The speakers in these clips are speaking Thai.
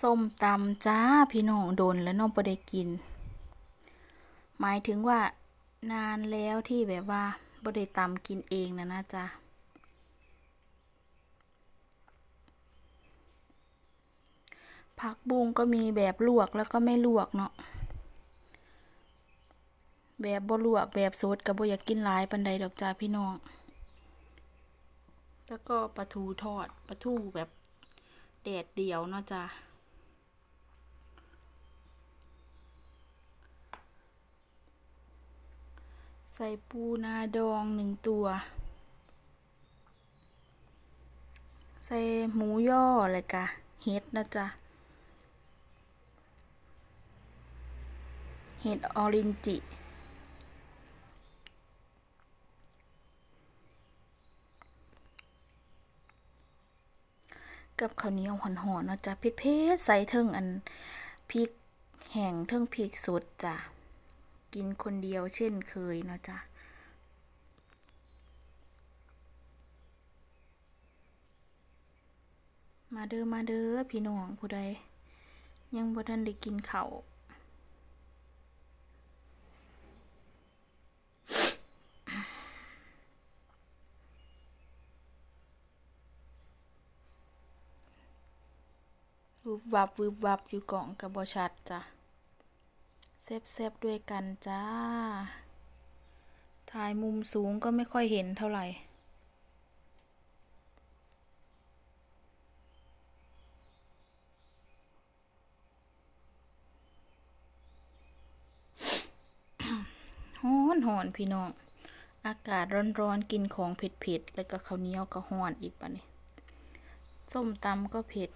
ส้มตำจ้าพี่น้องโดนแล้วน้องบ่ได้กิน หมายถึงว่านานแล้วที่แบบว่าบ่ได้ตำกินเองนะนะจ๊ะผักบุ้งก็มีแบบลวกแล้วก็ไม่ลวกเนาะแบบบ่ลวกแบบสดก็บ่อยากกินหลายปานใดดอกจ้าพี่น้อง แล้วก็ปลาทูทอดปลาทูแบบแดดเดียวเนาะจ้ะ ใส่ปูนาดองหนึ่งตัว ใส่หมูย่อเลยกะเห็ดนะจ๊ะ เห็ดออรินจิ กับข้าวเหนียวหอนๆนะจ๊ะเผ็ดๆใส่เทิงอันพริกแห้งเทิงพริกสดจ้ะ กินคนเดียวเช่นเคยเนาะจ๊ะมาเด้อมาเด้อพี่น้องผู้ใด ยังบ่ทันได้กินข้าววึบวับวึบวับอยู่กล่องกับบชัดจ้ะ แซบๆด้วยกันจ้า ถ่ายมุมสูงก็ไม่ค่อยเห็นเท่าไหร่ฮ้อนหอนพี่น้อง อากาศร้อนๆ กินของเผ็ดๆ แล้วก็ข้าวเหนียวก็ฮ้อนอีกปะนี่ส้มตำก็เผ็ด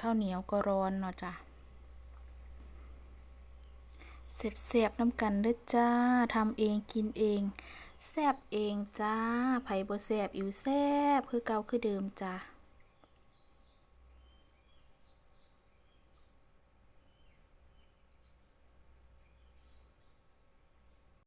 ข้าวเหนียวก็ร้อนเนาะจ้ะ เสียบๆน้ำกันเด้อจ้าทำเองกินเอง แซบเองจ้าไผ่บ่แซบอิวแซบคือเก่าคือเดิมจ้า